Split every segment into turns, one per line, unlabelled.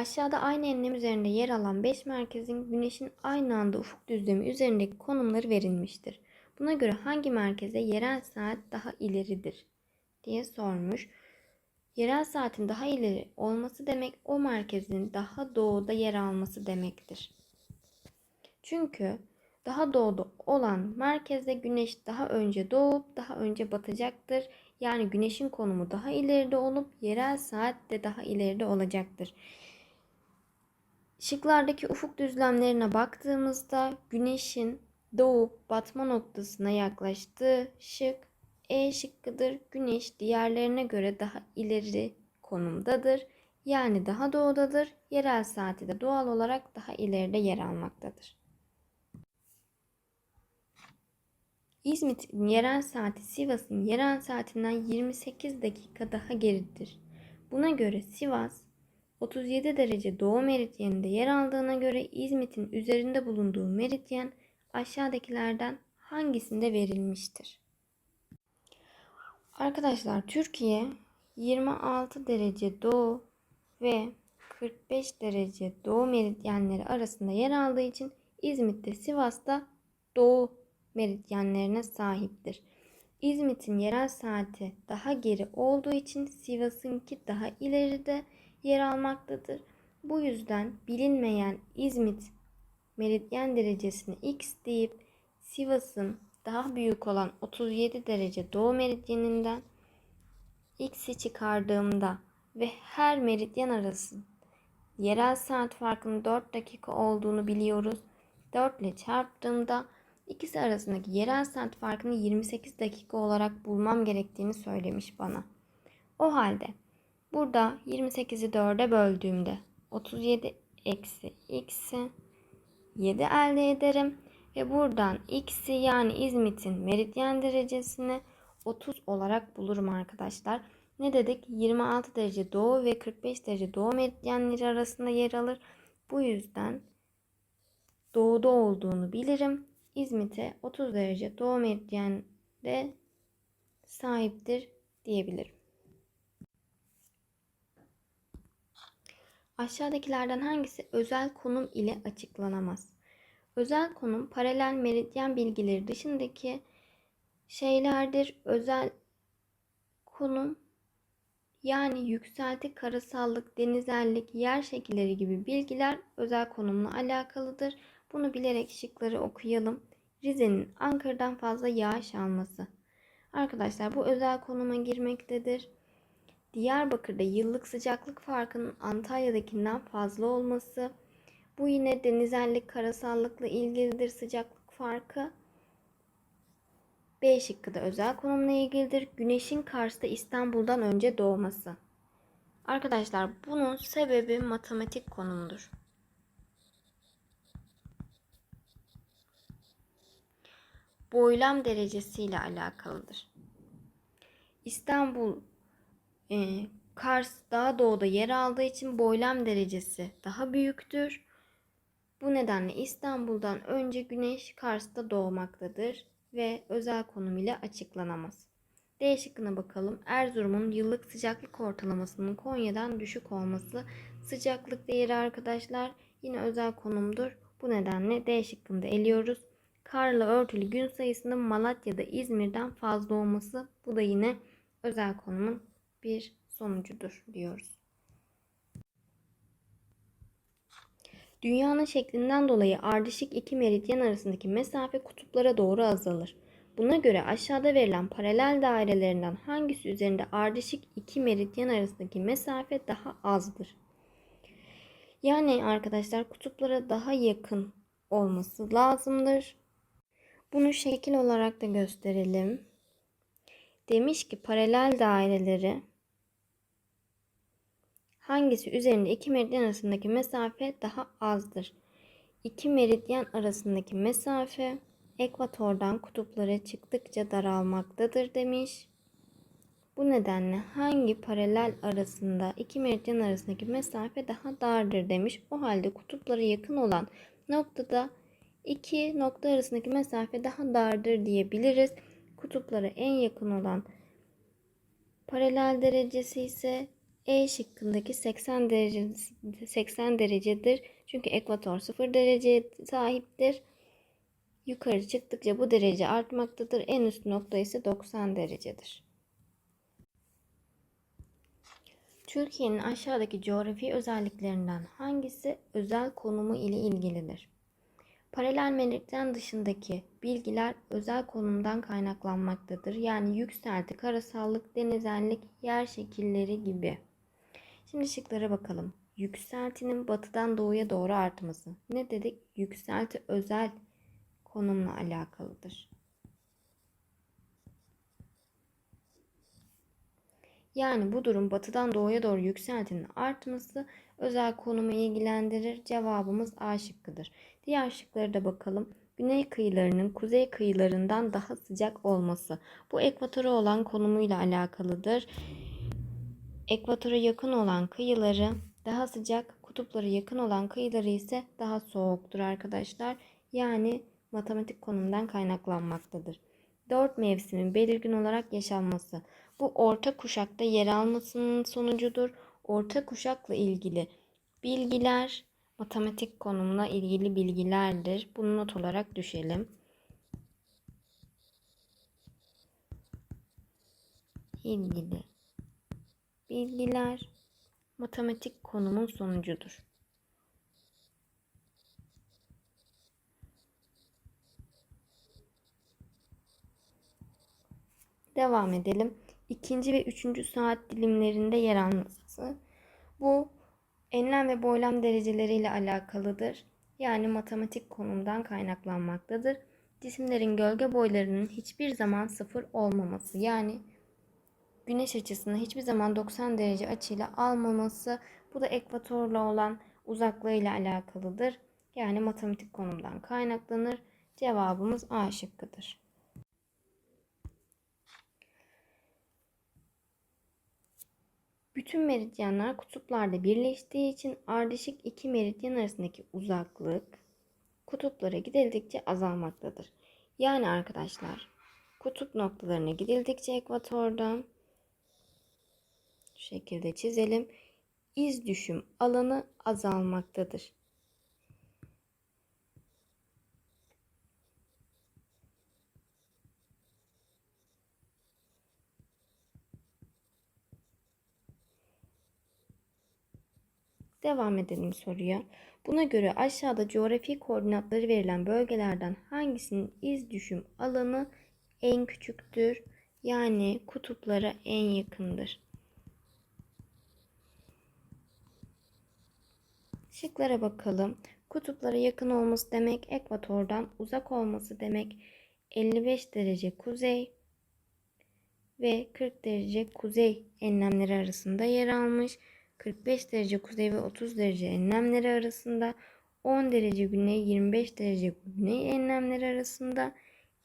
Aşağıda aynı enlem üzerinde yer alan 5 merkezin güneşin aynı anda ufuk düzlemi üzerindeki konumları verilmiştir. Buna göre hangi merkeze yerel saat daha ileridir diye sormuş. Yerel saatin daha ileri olması demek o merkezin daha doğuda yer alması demektir. Çünkü daha doğuda olan merkezde güneş daha önce doğup daha önce batacaktır. Yani güneşin konumu daha ileride olup yerel saat de daha ileride olacaktır. Şıklardaki ufuk düzlemlerine baktığımızda güneşin doğup batma noktasına yaklaştığı şık E şıkkıdır. Güneş diğerlerine göre daha ileri konumdadır. Yani daha doğudadır. Yerel saati de doğal olarak daha ileride yer almaktadır. İzmit'in yerel saati Sivas'ın yerel saatinden 28 dakika daha geridir. Buna göre Sivas 37 derece doğu meridyeninde yer aldığına göre İzmit'in üzerinde bulunduğu meridyen aşağıdakilerden hangisinde verilmiştir? Arkadaşlar Türkiye 26 derece doğu ve 45 derece doğu meridyenleri arasında yer aldığı için İzmit'te Sivas'ta doğu meridyenlerine sahiptir. İzmit'in yerel saati daha geri olduğu için Sivas'ınki daha ileride yer almaktadır. Bu yüzden bilinmeyen İzmit meridyen derecesini x deyip Sivas'ın daha büyük olan 37 derece doğu meridyeninden x'i çıkardığımda ve her meridyen arası yerel saat farkının 4 dakika olduğunu biliyoruz. 4 ile çarptığımda ikisi arasındaki yerel saat farkını 28 dakika olarak bulmam gerektiğini söylemiş bana. O halde burada 28'i 4'e böldüğümde 37 eksi x'i 7 elde ederim. Ve buradan x'i yani İzmit'in meridyen derecesini 30 olarak bulurum arkadaşlar. Ne dedik? 26 derece doğu ve 45 derece doğu meridyenleri arasında yer alır. Bu yüzden doğuda olduğunu bilirim. İzmit'e 30 derece doğu meridyende sahiptir diyebilirim. Aşağıdakilerden hangisi özel konum ile açıklanamaz? Özel konum paralel meridyen bilgileri dışındaki şeylerdir. Özel konum yani yükselti, karasallık, denizellik, yer şekilleri gibi bilgiler özel konumla alakalıdır. Bunu bilerek şıkları okuyalım. Rize'nin Ankara'dan fazla yağış alması. Arkadaşlar bu özel konuma girmektedir. Diyarbakır'da yıllık sıcaklık farkının Antalya'dakinden fazla olması. Bu yine denizellik, karasallıkla ilgilidir sıcaklık farkı. B şıkkı da özel konumla ilgilidir. Güneşin Kars'ta İstanbul'dan önce doğması. Arkadaşlar bunun sebebi matematik konumdur. Boylam derecesiyle alakalıdır. İstanbul e, Kars daha doğuda yer aldığı için boylam derecesi daha büyüktür. Bu nedenle İstanbul'dan önce güneş Kars'ta doğmaktadır ve özel konum ile açıklanamaz. D şıkkına bakalım. Erzurum'un yıllık sıcaklık ortalamasının Konya'dan düşük olması sıcaklık değeri arkadaşlar yine özel konumdur. Bu nedenle D şıkkını da eliyoruz. Karla örtülü gün sayısının Malatya'da İzmir'den fazla olması bu da yine özel konumun bir sonucudur diyoruz. Dünyanın şeklinden dolayı ardışık iki meridyen arasındaki mesafe kutuplara doğru azalır. Buna göre aşağıda verilen paralel dairelerinden hangisi üzerinde ardışık iki meridyen arasındaki mesafe daha azdır? Yani arkadaşlar kutuplara daha yakın olması lazımdır. Bunu şekil olarak da gösterelim. Demiş ki paralel daireleri hangisi üzerinde iki meridyen arasındaki mesafe daha azdır? İki meridyen arasındaki mesafe ekvatordan kutuplara çıktıkça daralmaktadır demiş. Bu nedenle hangi paralel arasında iki meridyen arasındaki mesafe daha dardır demiş. O halde kutuplara yakın olan noktada iki nokta arasındaki mesafe daha dardır diyebiliriz. Kutuplara en yakın olan paralel derecesi ise E şıkkındaki 80 derece 80 derecedir. Çünkü ekvator 0 dereceye sahiptir. Yukarı çıktıkça bu derece artmaktadır. En üst nokta ise 90 derecedir. Türkiye'nin aşağıdaki coğrafi özelliklerinden hangisi özel konumu ile ilgilidir? Paralel meridyen dışındaki bilgiler özel konumdan kaynaklanmaktadır. Yani yükselti, karasallık, denizellik, yer şekilleri gibi. Şimdi şıklara bakalım. Yükseltinin batıdan doğuya doğru artması. Ne dedik? Yükselti özel konumla alakalıdır. Yani bu durum batıdan doğuya doğru yükseltinin artması özel konumu ilgilendirir. Cevabımız A şıkkıdır. Diğer şıklara da bakalım. Güney kıyılarının kuzey kıyılarından daha sıcak olması. Bu ekvatora olan konumuyla alakalıdır. Ekvatora yakın olan kıyıları daha sıcak, kutuplara yakın olan kıyıları ise daha soğuktur arkadaşlar. Yani matematik konumdan kaynaklanmaktadır. Dört mevsimin belirgin olarak yaşanması. Bu orta kuşakta yer almasının sonucudur. Orta kuşakla ilgili bilgiler matematik konumla ilgili bilgilerdir. Bunu not olarak düşelim. ilgili bilgiler matematik konumun sonucudur. Devam edelim. İkinci ve üçüncü saat dilimlerinde yer alması. Bu enlem ve boylam dereceleriyle alakalıdır. Yani matematik konumdan kaynaklanmaktadır. Cisimlerin gölge boylarının hiçbir zaman sıfır olmaması. Yani güneş açısını hiçbir zaman 90 derece açıyla almaması. Bu da ekvatorla olan uzaklığıyla alakalıdır. Yani matematik konumdan kaynaklanır. Cevabımız A şıkkıdır. Bütün meridyenler kutuplarda birleştiği için ardışık iki meridyen arasındaki uzaklık kutuplara gidildikçe azalmaktadır. Yani arkadaşlar kutup noktalarına gidildikçe ekvatordan şu şekilde çizelim. İz düşüm alanı azalmaktadır. Devam edelim soruya. Buna göre aşağıda coğrafi koordinatları verilen bölgelerden hangisinin iz düşüm alanı en küçüktür? Yani kutuplara en yakındır. Şıklara bakalım. Kutuplara yakın olması demek ekvatordan uzak olması demek 55 derece kuzey ve 40 derece kuzey enlemleri arasında yer almış. 45 derece kuzey ve 30 derece enlemleri arasında, 10 derece güney 25 derece güney enlemleri arasında,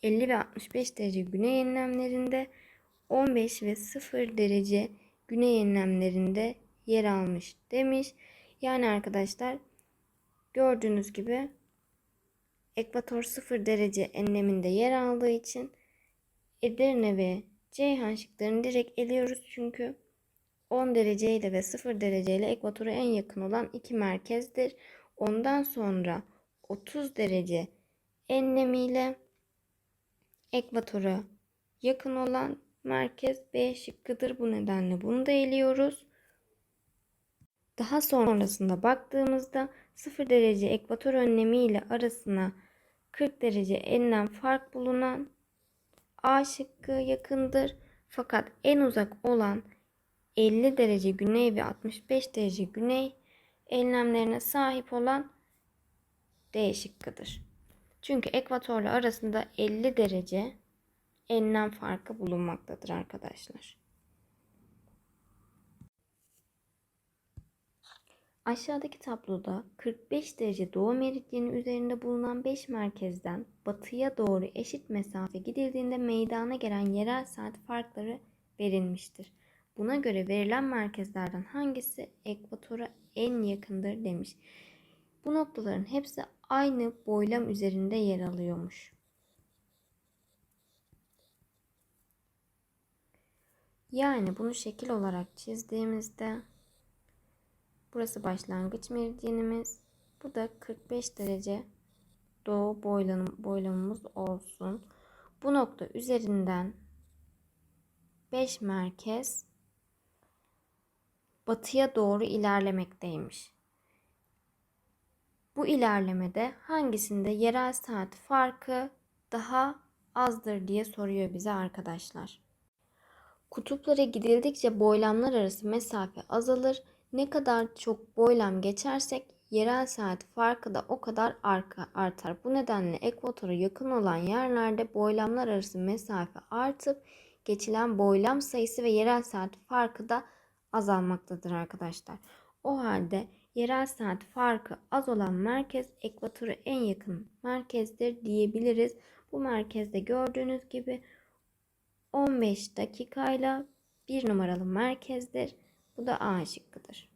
50 ve 65 derece güney enlemlerinde, 15 ve 0 derece güney enlemlerinde yer almış demiş. Yani arkadaşlar gördüğünüz gibi ekvator 0 derece enleminde yer aldığı için Edirne ve Ceyhan şıklarını direkt eliyoruz çünkü 10 derece ile ve 0 derece ile ekvatora en yakın olan iki merkezdir. Ondan sonra 30 derece enlemiyle ekvatora yakın olan merkez B şıkkıdır. Bu nedenle bunu da eliyoruz. Daha sonrasında baktığımızda 0 derece ekvator önlemi ile arasına 40 derece enlem fark bulunan A şıkkı yakındır. Fakat en uzak olan 50 derece güney ve 65 derece güney enlemlerine sahip olan D şıkkıdır. Çünkü ekvatorla arasında 50 derece enlem farkı bulunmaktadır arkadaşlar. Aşağıdaki tabloda 45 derece doğu meridyeni üzerinde bulunan 5 merkezden batıya doğru eşit mesafe gidildiğinde meydana gelen yerel saat farkları verilmiştir. Buna göre verilen merkezlerden hangisi ekvatora en yakındır demiş. Bu noktaların hepsi aynı boylam üzerinde yer alıyormuş. Yani bunu şekil olarak çizdiğimizde Burası başlangıç meridyenimiz. Bu da 45 derece doğu boylam boylamımız olsun. Bu nokta üzerinden 5 merkez batıya doğru ilerlemekteymiş. Bu ilerlemede hangisinde yerel saat farkı daha azdır diye soruyor bize arkadaşlar. Kutuplara gidildikçe boylamlar arası mesafe azalır. Ne kadar çok boylam geçersek yerel saat farkı da o kadar arka artar. Bu nedenle ekvatora yakın olan yerlerde boylamlar arası mesafe artıp geçilen boylam sayısı ve yerel saat farkı da azalmaktadır arkadaşlar. O halde yerel saat farkı az olan merkez ekvatora en yakın merkezdir diyebiliriz. Bu merkezde gördüğünüz gibi 15 dakikayla bir numaralı merkezdir. Bu da A şıkkıdır.